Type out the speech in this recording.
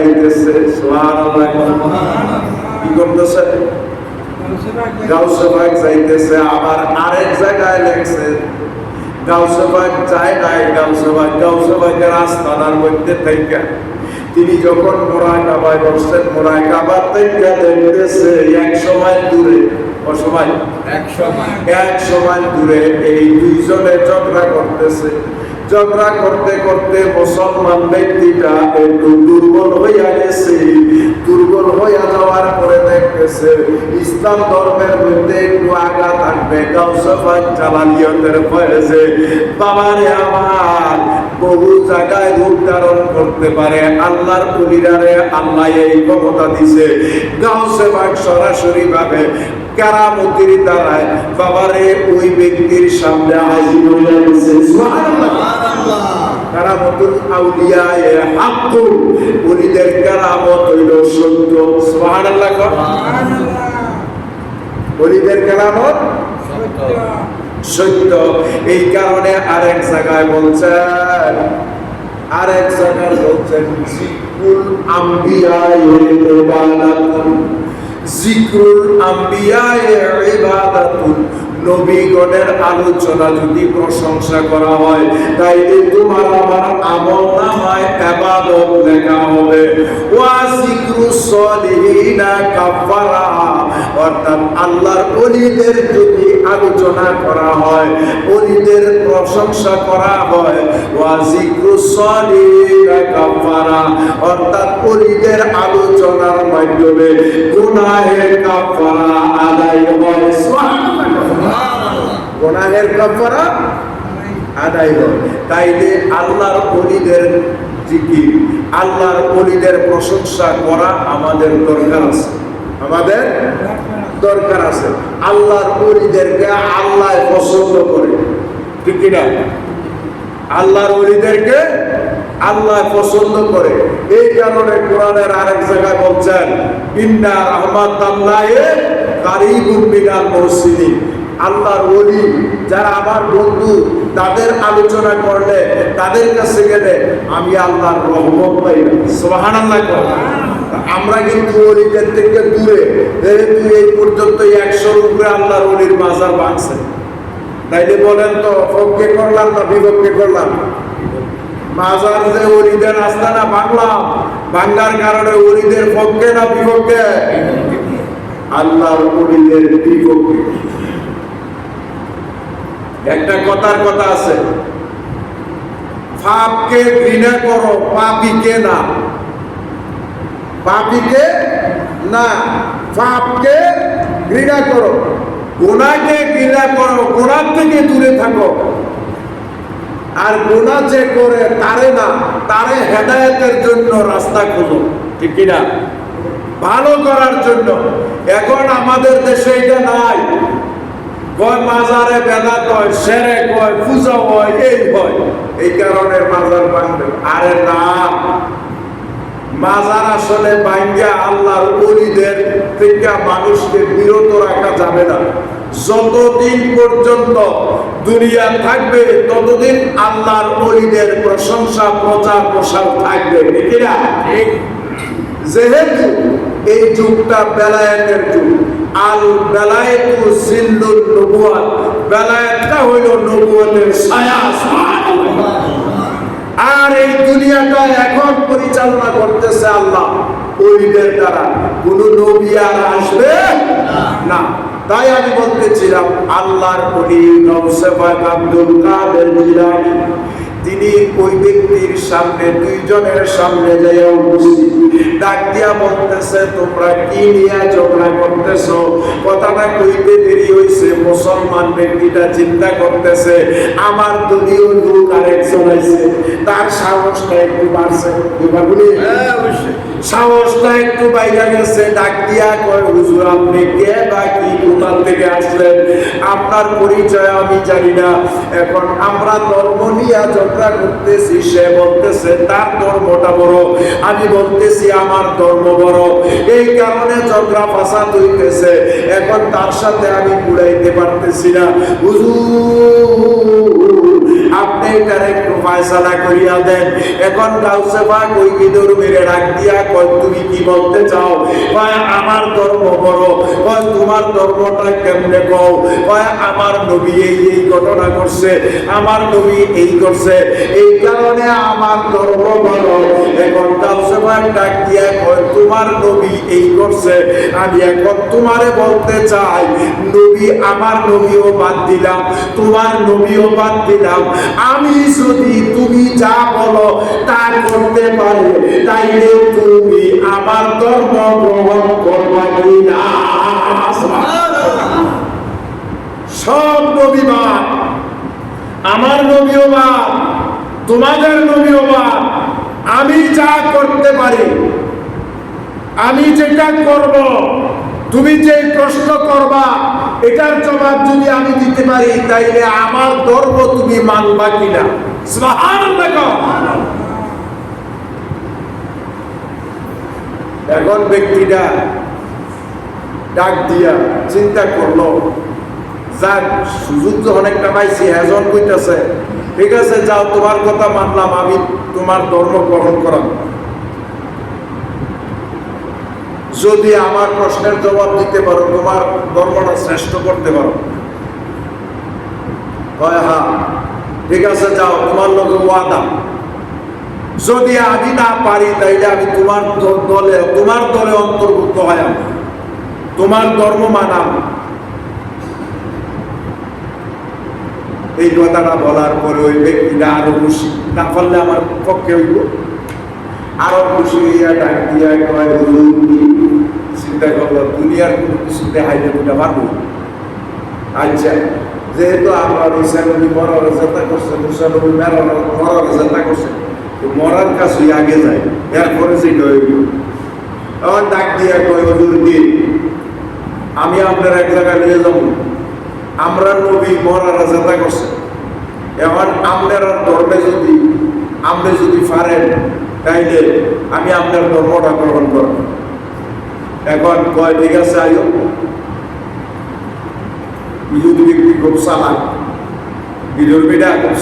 যাইতেছে কি করতেছে? গাউসবাগ যাইতেছে আবার আরেক জায়গায় লেখছে গাউসবাগ যায় নাই গাউসবাগ গাউসবাগের আস্তানার মধ্যে থেকে তিনি যখন মোরাই কাবায় বসছেন মোরাই কাবার থেকে দেখতেছে এক সময় দূরে অসময় এক সময়। এক সময় দূরে এই দুইজনে ঝগড়া করতেছে। ঝগড়া করতে করতে মুসলমান ব্যক্তিটা একটু দুর্বল হইয়া গেছে। দুর্বল হইয়া যাওয়ার পরে দেখতেছে, ইসলাম ধর্মের মধ্যে একটু আগা থাকবে গাউসফাই চালানিয়তের ফয়েছে বাবারে আমার, বহু জায়গায় রূপ ধারণ করতে পারে, আল্লাহর পুলিরারে আল্লাহ এই ক্ষমতা দিছে। গাউসেবাগ সরাসরি ভাবে কারামতির দ্বারায় বাবারে ওই ব্যক্তির সামনে হাজির হয়ে গেছে। কারামতুল আউলিয়া এ হাক্কুল ওলিদের কারামত হইল সত্য। সুবহানাল্লাহ কর। ওলিদের কারামত? সত্য। এই কারণে আরেক জায়গায় বলছেন, আরেক জায়গায় বলছেন জিকুল আম্বিয়ায়ে ইবাদাতুন। জিক্রুল আম্বিয়ায়ে ইবাদাতুন। নবীগণের আলোচনা যদি প্রশংসা করা হয়, তাইলে তোমার আমার আমল নামায় ইবাদত লেখা হবে। সলিহিনা কাফারা অর্থাৎ আল্লাহর ওলিদের যদি আলোচনা করা হয় ওলিদের প্রশংসা করা হয় সলিহিনা কাফারা অর্থাৎ ওলিদের আলোচনার মাধ্যমে গুনাহের কাফারা আদায় হয়। গুনাহের কাফারা আদায় হয় তাইলে আল্লাহর অলিদের জিকির, আল্লাহর অলিদের প্রশংসা করা আমাদের দরকার আছে। আমাদের দরকার আছে। আল্লাহর অলিদেরকে আল্লাহ পছন্দ করে। ঠিক কিনা আল্লাহর অলিদেরকে আল্লাহ পছন্দ করে। এই কারণে কোরআনের আরেক জায়গায় বলছেন, ইন্না রহমাতাল্লাহে কারিবুন মিনাল মুহসিনিন আল্লাহর ওলি, যারা আমার বন্ধু, তাদের আলোচনা করলে, তাদের কাছে গেলে আমি আল্লাহর রহমত পাই সুবহানাল্লাহ কর আমরা কিন্তু ওলিদের থেকে দূরে যেহেতু এই পর্যন্ত একশোর উপরে আল্লাহর ওলির মাজার বাঁধছে। তাইলে বলেন তো পক্ষে করলাম না বিপক্ষে করলাম? মাজার যে ওলিদের আস্তানা বাংলাম বাংলার কারণে ওলিদের পক্ষে না বিপক্ষে? আল্লাহর ওলিদের বিপক্ষে। একটা কথার কথা আছে। পাপকে ঘৃণা করো, পাপিকে না। পাপিকে না, পাপকে ঘৃণা করো। গোনাকে ঘৃণা করো গোনার থেকে দূরে থাকো। আর গোনা যে করে তারে না, তারে হেদায়েতের জন্য রাস্তা খোঁজো ঠিক কিনা? ভালো করার জন্য। এখন আমাদের দেশে এটা নাই। কয় মাজারে বেদাত হয় সেরে কয় পূজা হয় এই হয়। এই কারণে মাজার ভাঙবে। আরে না। মাজার আসলে ভাঙ্গা আল্লাহর অলিদের থেকে মানুষকে বিরত রাখা যাবে না। যতদিন পর্যন্ত দুনিয়া থাকবে ততদিন আল্লাহর অলিদের প্রশংসা প্রচার প্রসার থাকবে। ঠিক না যেহেতু এই যুগটা বেলায়েতের যুগ। আল বেলায়েতু জিল্লুন নবুয়াত বেলায়েতটা হইল নবুয়াতের ছায়া। আর এই দুনিয়াটা এখন পরিচালনা করতেছে আল্লাহ। ওইদের দ্বারা। কোন নবী আর আসবে না। তাই আমি বলতেছিলাম, আল্লাহর গৌসে পাক আব্দুল কাদের জিলানী। তিনি ওই ব্যক্তির সামনে, দুইজনের সামনে যাইয়া উপস্থিত। ডাক দিয়া বলতেছে, তোমরা কি নিয়ে ঝগড়া করতেছো? কথাটা কইতে দেরি হইছে মুসলমান ব্যক্তিটা চিন্তা করতেছে আমার দলীয় লোক আরেকজন আছে তার সাহসটা একটু বাড়ছে। হ্যাঁ সাহসটা একটু বাইরে গেছে ডাক দিয়া কয় হুজুর আপনি কে বা কি কোথার থেকে আসলেন? আপনার পরিচয় আমি জানি না। এখন আমরা ধর্ম নিয়ে ঝগড়া করতেছি সে বলতেছে তার ধর্মটা বড়। আমি বলতেছি আমার ধর্ম বড়। এই কারণে ঝগড়া ফাসাদ হইতেছে। এখন তার সাথে আমি কুড়াইতে পারতেছি না। আপনি একটু ফায়সালা করিয়া দেন। এখন পাক ওই মেরে ডাক দিয়া কয়, তুমি কি বলতে চাও? কয়, আমার ধর্ম বড়। কয়, তোমার ধর্মটা কেমনে কও? কয়, আমার নবী এই এই ঘটনা করছে আমার নবী এই করছে এই কারণে আমার ধর্ম বড়। এখন গাউসে পাক ডাক দিয়া কয়, তোমার নবী এই করছে আমি এখন তোমারে বলতে চাই নবী আমার নবীও বাদ দিলাম, তোমার নবীও বাদ দিলাম। আমি যদি তুমি যা বলো তা করতে পারে, তাইলে তুমি আমার ধর্ম গ্রহণ করবা কিনা সব নবীবাদ আমার নবীও বাদ, তোমাদের নবীও বাদ। আমি যা করতে পারি, আমি যেটা করব তুমি যে প্রশ্ন করবা, এটার জবাব যদি আমি দিতে পারি, তাইলে আমার ধর্ম তুমি মানবা কিনা। এখন ব্যক্তিটা ডাক দিয়া চিন্তা করল, যাক, সুযোগ অনেকটা পাইছি, এজন কইতাছে, ঠিক আছে, যাও, তোমার কথা মানলাম, আমি তোমার ধর্ম গ্রহণ করাম যদি আমার প্রশ্নের জবাব দিতে পারো, তোমার ধর্মটা শ্রেষ্ঠ করতে পারো। হয় হ্যাঁ ঠিক আছে, যাও, তোমার লোক ওয়াদা। যদি আমি না পারি, তাইলে আমি তোমার দলে তোমার দলে অন্তর্ভুক্ত হয় তোমার ধর্ম মানাম এই কথাটা বলার পরে ওই ব্যক্তিটা আরও খুশি। না পারলে আমার পক্ষে হইব। আরও খুশি হইয়া ডাক দিয়া কয় চিন্তা করল দুনিয়ার কোনো কিছু দেখাইতে কোনটা পারব? আচ্ছা যেহেতু আমরা ঈশানবী মরার চেষ্টা করছে মুসানবী মেরার মরার চেষ্টা করছে, তো মরার কাছে আগে যায়, এরপরে যেটা হইল তখন ডাক দিয়া কয়, হুজুর, কি? আমি আপনার এক জায়গায় নিয়ে যাব। আমরা নবী মরার চেষ্টা করছে। এখন আপনার ধর্মে যদি, আপনি যদি পারেন, তাইলে আমি আপনার ধর্মটা গ্রহণ করব। এখন কয় ঠিক আছে আয়ো ইহুদি ব্যক্তি খুব চালাক। বিদুর খুব